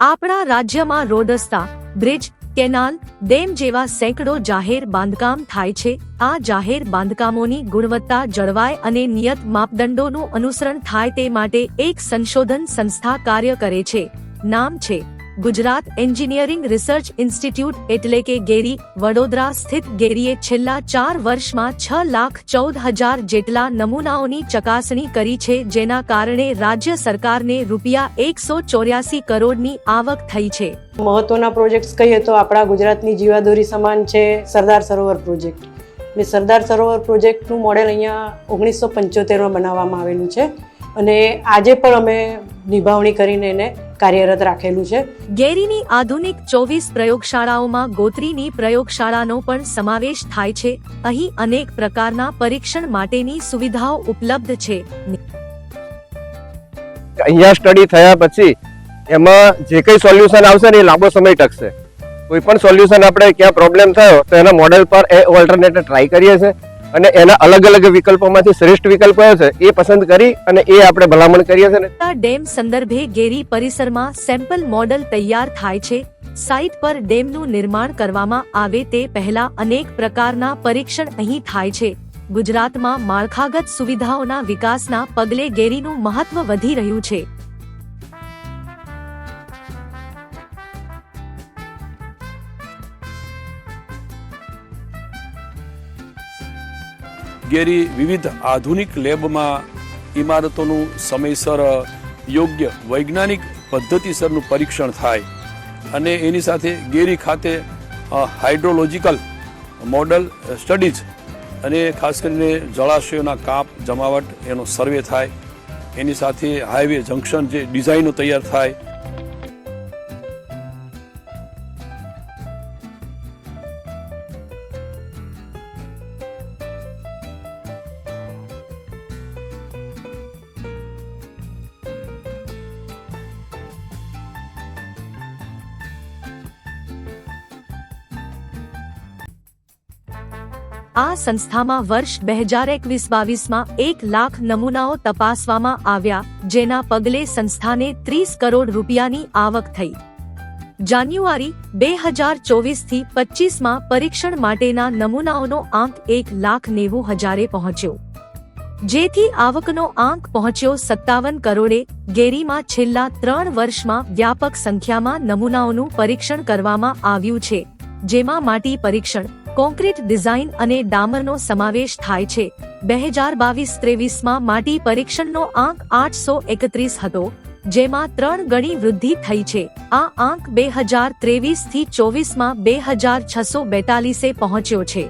આપણા રાજ્યમાં road bridge, canal, dam જેવા સેંકડો જાહેર બાંધકામ થાય છે. આ જાહેર બાંધકામોની ગુણવત્તા જળવાય અને નિયત માપદંડોનું અનુસરણ થાય તે માટે એક સંશોધન સંસ્થા કાર્ય કરે છે. નામ છે ગુજરાત એન્જિનિયરિંગ રિસર્ચ ઇન્સ્ટિટ્યૂટ એટલે કે ગેરી, વડોદરા સ્થિત ગેરીએ છેલ્લા ચાર વર્ષમાં છ લાખ ચૌદ હજાર જેટલા નમૂનાઓની ચકાસણી કરી છે, જેના કારણે રાજ્ય સરકારને રૂપિયા એકસો ચોર્યાસી કરોડની આવક થઈ છે. મહત્વના પ્રોજેક્ટ્સ કહીએ તો આપણા ગુજરાતની જીવાદોરી સમાન છે, સરદાર સરોવર પ્રોજેક્ટ. ને સરદાર સરોવર પ્રોજેક્ટનું મોડેલ અહીંયા ઓગણીસો પંચોતેરમાં બનાવવામાં આવેલું છે. અને આજે પણ અમે નિભાવણી કરીને એને કાર્યરત રાખેલું છે. ગેરીની આધુનિક ચોવીસ પ્રયોગશાળાઓમાં ગોત્રીની પ્રયોગશાળાનો પણ સમાવેશ થાય છે. અહીં અનેક પ્રકારના પરીક્ષણ માટેની સુવિધાઓ ઉપલબ્ધ છે. અહીંયા સ્ટડી થયા પછી એમાં જે કંઈ સોલ્યુશન આવશે ને એ લાંબો સમય ટકશે. કોઈ પણ સોલ્યુશન આપણે ક્યાં પ્રોબ્લેમ થયો તો એના મોડેલ પર એ ઓલ્ટરનેટ ટ્રાય કરીએ છીએ. અને એના અલગ અલગ વિકલ્પોમાંથી શ્રેષ્ઠ વિકલ્પ કયો છે, એ પસંદ કરી અને એ આપણે ભલામણ કરીએ છીએ આ ડેમ સંદર્ભે ગેરી પરિસરમાં સેમ્પલ મોડલ તૈયાર થાય છે. સાઇટ પર ડેમનું નિર્માણ કરવામાં આવે તે પહેલા અનેક પ્રકારના પરીક્ષણ અહીં થાય છે. ગુજરાતમાં માળખાગત સુવિધાઓના વિકાસના પગલે ગેરીનું મહત્વ વધી રહ્યું છે. ગેરી વિવિધ આધુનિક લેબમાં ઇમારતોનું સમયસર યોગ્ય વૈજ્ઞાનિક પદ્ધતિસરનું પરીક્ષણ થાય અને એની સાથે ગેરી ખાતે હાઇડ્રોલોજિકલ મોડલ સ્ટડીઝ અને ખાસ કરીને જળાશયોના કાપ, જમાવટ એનો સર્વે થાય. એની સાથે હાઈવે જંકશન જે ડિઝાઇનો તૈયાર થાય આ સંસ્થામાં વર્ષ બે હજાર એકવીસ બાવીસમાં એક લાખ નમૂનાઓ તપાસવામાં આવ્યા, જેના પગલે સંસ્થાને ત્રીસ કરોડ રૂપિયાની આવક થઈ. જાન્યુઆરી બે હજાર ચોવીસથી પચીસમાં પરીક્ષણ માટેના નમૂનાઓનો આંક એક લાખ નેવું હજારે પહોંચ્યો. જેથી આવકનો આંક પહોંચ્યો સત્તાવન કરોડે, ગેરીમાં છેલ્લા ત્રણ વર્ષમાં વ્યાપક સંખ્યામાં નમૂનાઓનું પરીક્ષણ કરવામાં આવ્યું છે, જેમાં માટી પરીક્ષણ કોન્ક્રીટ ડિઝાઇન અને ડામરનો સમાવેશ થાય છે. બે હજાર બાવીસ ત્રેવીસમાં માટી પરીક્ષણનો આંક આઠસો એકત્રીસ હતો, જેમાં ત્રણ ગણી વૃદ્ધિ થઈ છે. આ આંક બે હજાર ત્રેવીસથી ચોવીસમાં બે હજાર છસો બેતાલીસે પહોંચ્યો છે.